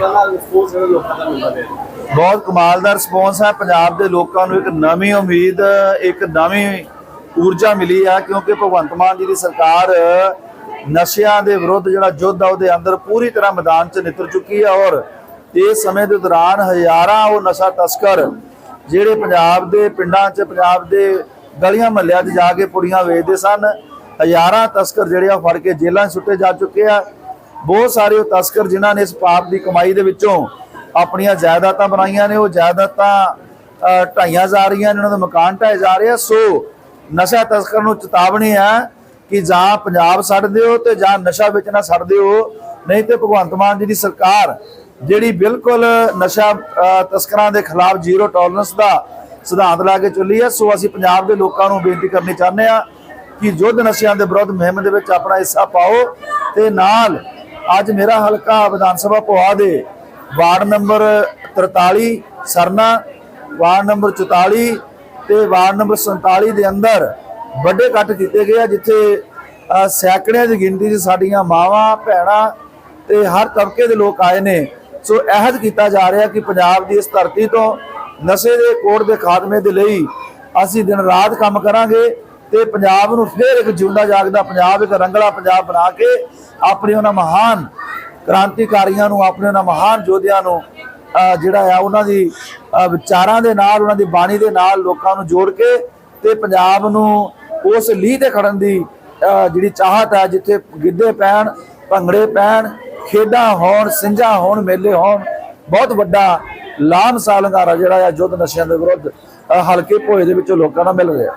Response ਇਹਨਾਂ ਲੋਕਾਂ ਦਾ ਮਿਲਦਾ ਹੈ ਬਹੁਤ ਕਮਾਲ ਦਾ ਰਿਸਪੌਂਸ ਹੈ। ਪੰਜਾਬ ਦੇ ਲੋਕਾਂ ਨੂੰ ਇੱਕ ਨਵੀਂ ਉਮੀਦ, ਇੱਕ ਨਵੀਂ ਊਰਜਾ ਮਿਲੀ ਹੈ ਕਿਉਂਕਿ ਭਗਵੰਤ ਮਾਨ ਜੀ ਦੀ ਸਰਕਾਰ ਨਸ਼ਿਆਂ ਦੇ ਵਿਰੁੱਧ ਜਿਹੜਾ ਯੁੱਧ ਆ, ਉਹਦੇ ਅੰਦਰ ਪੂਰੀ ਤਰ੍ਹਾਂ ਮੈਦਾਨ 'ਚ ਨਿਤਰ ਚੁੱਕੀ ਹੈ ਔਰ ਇਸ ਸਮੇਂ ਦੇ ਦੌਰਾਨ ਹਜ਼ਾਰਾਂ ਉਹ ਨਸ਼ਾ ਤਸਕਰ ਜਿਹੜੇ ਪੰਜਾਬ ਦੇ ਪਿੰਡਾਂ 'ਚ, ਪੰਜਾਬ ਦੇ ਗਲੀਆਂ ਮਹੱਲਿਆਂ 'ਚ ਜਾ ਕੇ ਪੁੜੀਆਂ ਵੇਚਦੇ ਸਨ। ਹਜ਼ਾਰਾਂ ਤਸਕਰ ਜਿਹੜੇ ਆ ਫੜ ਕੇ ਜੇਲ੍ਹਾਂ 'ਚ ਸੁੱਟੇ ਜਾ ਚੁੱਕੇ ਆ। ਬਹੁਤ ਸਾਰੇ ਉਹ ਤਸਕਰ ਜਿਨ੍ਹਾਂ ਨੇ ਇਸ ਪਾਪ ਦੀ ਕਮਾਈ ਦੇ ਵਿੱਚੋਂ ਆਪਣੀਆਂ ਜਾਇਦਾਦਾਂ ਬਣਾਈਆਂ ਨੇ, ਉਹ ਜਾਇਦਾਦਾਂ ਢਾਈਆਂ ਜਾ ਰਹੀਆਂ ਨੇ, ਉਹਨਾਂ ਦੇ ਮਕਾਨ ਢਾਏ ਜਾ ਰਹੇ। ਆ ਸੋ ਨਸ਼ਾ ਤਸਕਰ ਨੂੰ ਚੇਤਾਵਨੀ ਹੈ ਕਿ ਜਾਂ ਪੰਜਾਬ ਛੱਡ ਦਿਓ ਤੇ ਜਾਂ ਨਸ਼ਾ ਵੇਚਣਾ ਛੱਡ ਦਿਓ, ਨਹੀਂ ਤੇ ਭਗਵੰਤ ਮਾਨ ਜੀ ਦੀ ਸਰਕਾਰ ਜਿਹੜੀ ਬਿਲਕੁਲ ਨਸ਼ਾ ਤਸਕਰਾਂ ਦੇ ਖਿਲਾਫ ਜ਼ੀਰੋ ਟੋਲਰੈਂਸ ਦਾ ਸਿਧਾਂਤ ਲਾ ਕੇ ਚੱਲੀ ਹੈ। ਸੋ ਅਸੀਂ ਪੰਜਾਬ ਦੇ ਲੋਕਾਂ ਨੂੰ ਬੇਨਤੀ ਕਰਨੀ ਚਾਹੁੰਦੇ ਆ ਕਿ ਯੁੱਧ ਨਸ਼ਿਆਂ ਦੇ ਵਿਰੁੱਧ ਮੁਹਿੰਮ ਦੇ ਵਿੱਚ ਆਪਣਾ ਹਿੱਸਾ ਪਾਓ ਤੇ ਨਾਲ ਅੱਜ ਮੇਰਾ ਹਲਕਾ ਵਿਧਾਨ ਸਭਾ ਭੋਆ ਦੇ ward number 43 Sarna, ward number 44 ਤੇ ਵਾਰਡ ਨੰਬਰ 47 ਦੇ ਅੰਦਰ ਵੱਡੇ ਇਕੱਠ ਕੀਤੇ ਗਏ ਆ, ਜਿੱਥੇ ਸੈਂਕੜਿਆਂ ਦੀ ਗਿਣਤੀ 'ਚ ਸਾਡੀਆਂ ਮਾਵਾਂ, ਭੈਣਾਂ ਤੇ ਹਰ ਤਬਕੇ ਦੇ ਲੋਕ ਆਏ ਨੇ। ਸੋ ਅਹਿਦ ਕੀਤਾ ਜਾ ਰਿਹਾ ਕਿ ਪੰਜਾਬ ਦੀ ਇਸ ਧਰਤੀ ਤੋਂ ਨਸ਼ੇ ਦੇ ਕੋੜ ਦੇ ਖਾਤਮੇ ਦੇ ਲਈ ਅਸੀਂ ਦਿਨ ਰਾਤ ਕੰਮ ਕਰਾਂਗੇ। ਤੇ ਪੰਜਾਬ ਨੂੰ ਫੇਰ ਇੱਕ ਜਿਉਂਦਾ ਜਾਗਦਾ ਪੰਜਾਬ, ਇੱਕ ਰੰਗਲਾ ਪੰਜਾਬ ਬਣਾ ਕੇ ਆਪਣੀ ਉਹਨਾਂ ਮਹਾਨ ਕ੍ਰਾਂਤੀਕਾਰੀਆਂ ਨੂੰ, ਆਪਣੇ ਉਹਨਾਂ ਮਹਾਨ ਯੋਧਿਆਂ ਨੂੰ ਜਿਹੜਾ ਆ ਉਹਨਾਂ ਦੀ ਵਿਚਾਰਾਂ ਦੇ ਨਾਲ, ਉਹਨਾਂ ਦੀ ਬਾਣੀ ਦੇ ਨਾਲ ਲੋਕਾਂ ਨੂੰ ਜੋੜ ਕੇ ਤੇ ਪੰਜਾਬ ਨੂੰ ਉਸ ਲੀਹ ਤੇ ਖੜਨ ਦੀ ਜਿਹੜੀ ਚਾਹਤ ਹੈ, ਜਿੱਥੇ ਗਿੱਧੇ ਪੈਣ, ਭੰਗੜੇ ਪੈਣ, ਖੇਡਾਂ ਹੋਣ ਸਿੰਝਾਂ ਹੋਣ, ਮੇਲੇ ਹੋਣ, ਬਹੁਤ ਵੱਡਾ ਲਾਮ ਸਾਲੰਗਾਰਾ ਜਿਹੜਾ ਆ ਯੁੱਧ ਨਸ਼ਿਆਂ ਦੇ ਵਿਰੁੱਧ ਹਲਕੇ ਭੋਏ ਦੇ ਵਿੱਚੋਂ ਲੋਕਾਂ ਦਾ ਮਿਲ ਰਿਹਾ।